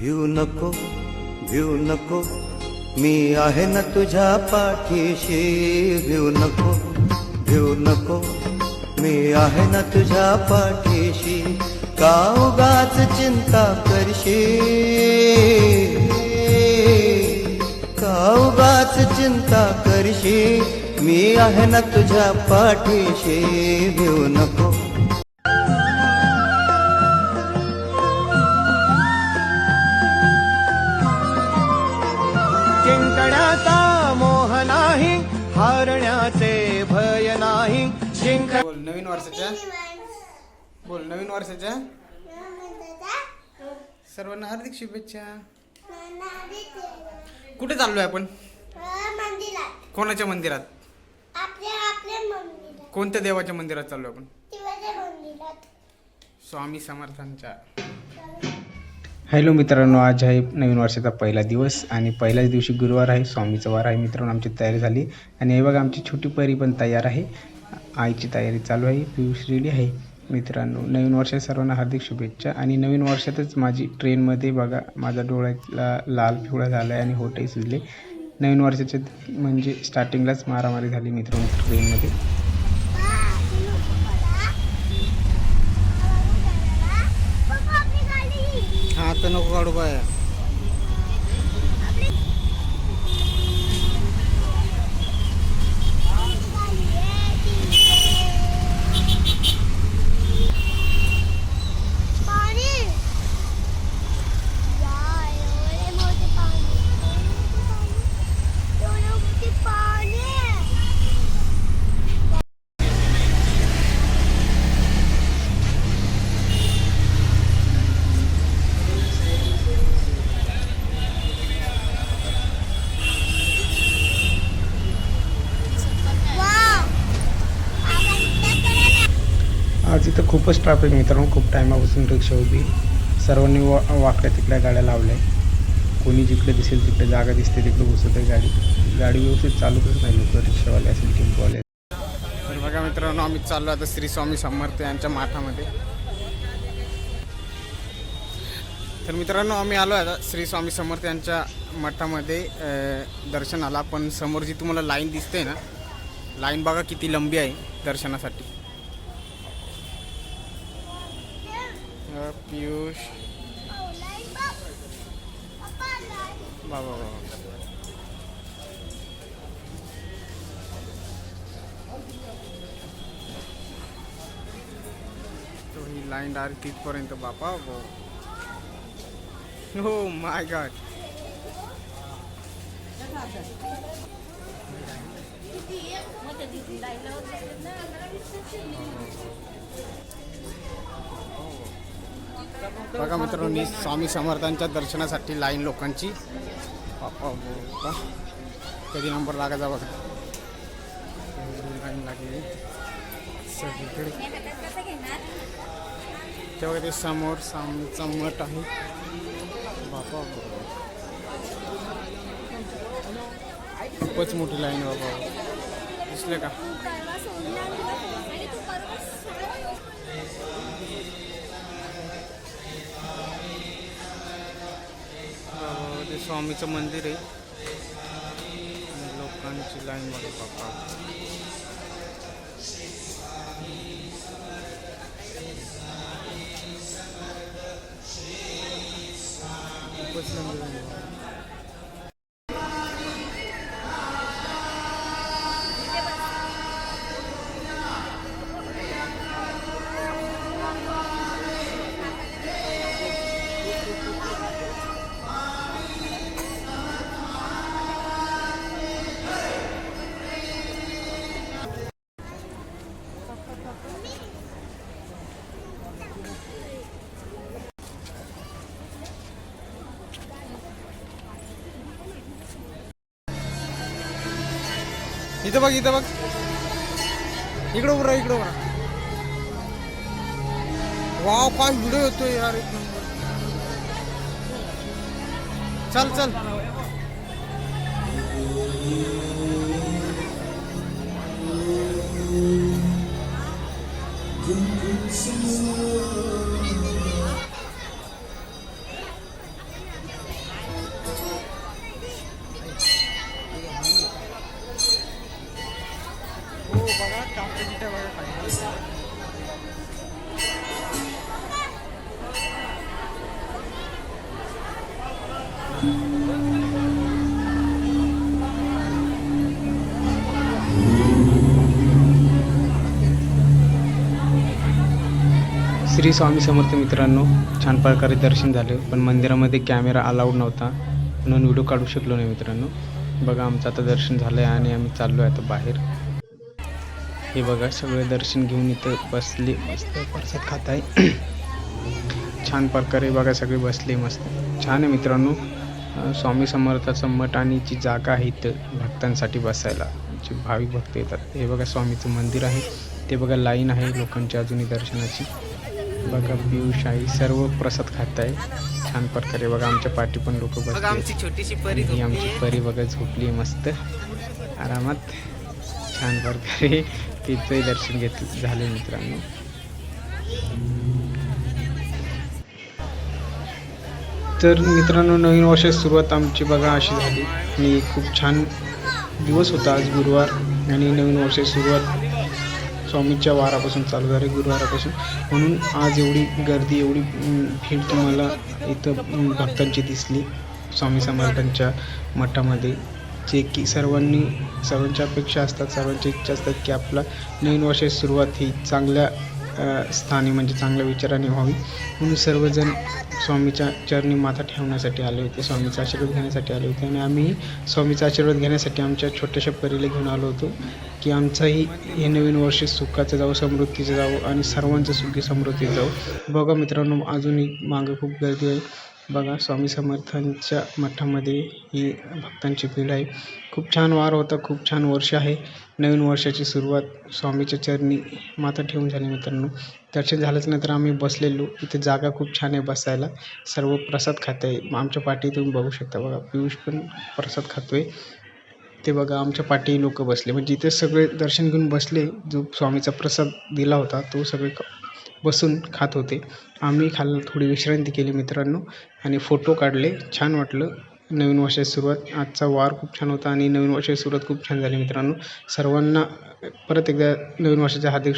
भिऊ नको भिऊ नको. मी आहे ना तुझ्या पाठीशी. भिऊ नको भिऊ नको. मी आहे ना तुझ्या पाठीशी. का उगाच चिंता करशी? का उगाच चिंता करशी? मी आहे ना तुझ्या पाठीशी. भिऊ नको जिंकण्याचा मोह नाही हारण्याचे भय नाही. जिंक बोल नवीन वर्षाच्या? बोल नवीन वर्षाच्या? सर्वांना हार्दिक शुभेच्छा. कुठे चाललोय आपण? मंदिरात कोणाच्या मंदिरात? कोणत्या देवाच्या मंदिरात चाललोय आपण? स्वामी समर्थांच्या. हॅलो मित्रांनो आज आहे नवीन वर्षाचा पहिला दिवस आणि पहिल्याच दिवशी गुरुवार आहे स्वामीचा वार आहे. मित्रांनो आमची तयारी झाली आणि हे बघा आमची छोटी परी पण तयार आहे. आईची तयारी चालू आहे पियुष रेडी आहे. मित्रांनो नवीन वर्षात सर्वांना हार्दिक शुभेच्छा आणि नवीन वर्षातच माझी ट्रेनमध्ये बघा माझा डोळ्याला लाल पिवळा झाला आहे आणि होटही सुजले. नवीन वर्षाच्या म्हणजे स्टार्टिंगलाच मारामारी झाली मित्रांनो ट्रेनमध्ये पप्पा आपली गाडी हा तर नको काढू बाय पाणी यार, एवढे मोठे पाणी एवढे मोठे पाणी वाव आपण इथं करायला आज इथं खूपच ट्रॅफिक मित्रांनो. खूप टायमापासून रिक्षा उभी. सर्वांनी वा वाकड्या तिकड्या गाड्या लावल्या. कोणी जिकडे दिसेल तिकडे जागा दिसते तिकडे घुसत आहे गाडी. गाडी व्यवस्थित चालतच नाही लोक रिक्षावाले असेल टेम्पोवाले तर बघा मित्रांनो आम्ही चाललो आता श्री स्वामी समर्थ यांच्या माठामध्ये. तर मित्रांनो आम्ही आलो आता श्री स्वामी समर्थ यांच्या मठामध्ये दर्शनाला. पण समोर जी तुम्हाला लाईन दिसते ना लाईन बघा किती लंबी आहे दर्शनासाठी. अं, पियुष बाबा बाबा तो ही लाईन डायरेक्ट तिथपर्यंत बापा हो माय गॉड बघा मित्रांनो स्वामी समर्थांच्या दर्शनासाठी लाईन लोकांची. कधी नंबर लागायचा बघा. लाईन लागली. सगळीकडे. तेव्हा ते समोर सामचा मठ आहे. बापा. खूपच मोठी लाईन बाबा दिसले का? ते स्वामीचं मंदिर आहे. लोकांची लाईन बघा बापा खूपच लांब इथं बघ इथं बघ. इकडं उभं राहा इकडं उभं राहा. वाव काय व्हिडिओ येतोय यार एक नंबर. चल चल. Thank you. श्री स्वामी समर्थ मित्रांनो छान प्रकारे दर्शन झाले पण मंदिरामध्ये कॅमेरा अलाउड नव्हता म्हणून व्हिडिओ काढू शकलो नाही मित्रांनो. बघा आमचं आता दर्शन झालं आहे आणि आम्ही चाललो आहे आता बाहेर. हे बघा सगळे दर्शन घेऊन इथं बसले मस्त प्रसाद खात आहे. छान प्रकारे बघा सगळे बसले मस्त. छान आहे मित्रांनो स्वामी समर्थाचं मठ आणि जी जागा आहे इथं भक्तांसाठी बसायला. जे भाविक भक्त येतात हे बघा स्वामीचं मंदिर आहे. ते बघा लाईन आहे लोकांची अजूनही दर्शनाची. बघा पियुष आहे सर्व प्रसाद खात आहे. छान प्रकारे बघा आमच्या पाठी पण लोक आमची छोटीशी परी ही आमची परी बघा झोपली आहे मस्त. आरामात. छान प्रकारे तिथंही दर्शन घेतलं झाले मित्रांनो. तर मित्रांनो नवीन वर्षाची सुरुवात आमची बघा अशी झाली. आणि खूप छान दिवस होता आज गुरुवार आणि नवीन वर्षाची सुरुवात स्वामीच्या वारापासून चालू झाली गुरुवारापासून. म्हणून आज एवढी गर्दी एवढी भीड तुम्हाला इथं भक्तांची दिसली. स्वामी समर्थांच्या मठामध्ये. जे की सर्वांनी सर्वांच्या अपेक्षा असतात सर्वांची इच्छा असतात की आपला नवीन वर्षाची सुरुवात ही चांगल्या स्थानी म्हणजे चांगल्या विचाराने व्हावी. म्हणून सर्वजण स्वामीच्या चरणी माथा ठेवण्यासाठी आले होते स्वामीचा आशीर्वाद घेण्यासाठी आले होते आणि आम्ही स्वामीचा आशीर्वाद घेण्यासाठी आमच्या छोट्याशा परीला घेऊन आलो होतो की आमचंही हे नवीन वर्ष सुखाचं जावं समृद्धीचं जावं आणि सर्वांचं सुखी समृद्धीचं जावं. बघा मित्रांनो अजूनही मागं खूप गर्दी आहे. बघा स्वामी समर्थांच्या मठामध्ये ही भक्तांची भीड आहे. खूप छान वार होता खूप छान वर्ष आहे. नवीन वर्षाची सुरुवात स्वामीच्या चरणी माथा ठेवून झाली मित्रांनो. दर्शन झालंच नंतर आम्ही बसलेलो. इथे जागा खूप छान आहे बसायला. सर्व प्रसाद खात आहे. आमच्या पाठी तुम्ही बघू शकता बघा पियुष पण प्रसाद खातोय. ते बघा आमच्या पाठी लोक बसले. म्हणजे इथे सगळे दर्शन घेऊन बसले जो स्वामीचा प्रसाद दिला होता तो सगळे क- बसून खात होते. आम्ही खाल्लं थोडी विश्रांती केली मित्रांनो आणि फोटो काढले. छान वाटलं. नवीन वर्षाची सुरुवात. आजचा वार खूप छान होता आणि नवीन वर्षाची सुरुवात खूप छान झाली मित्रांनो. सर्वांना परत एकदा नवीन वर्षाच्या हार्दिक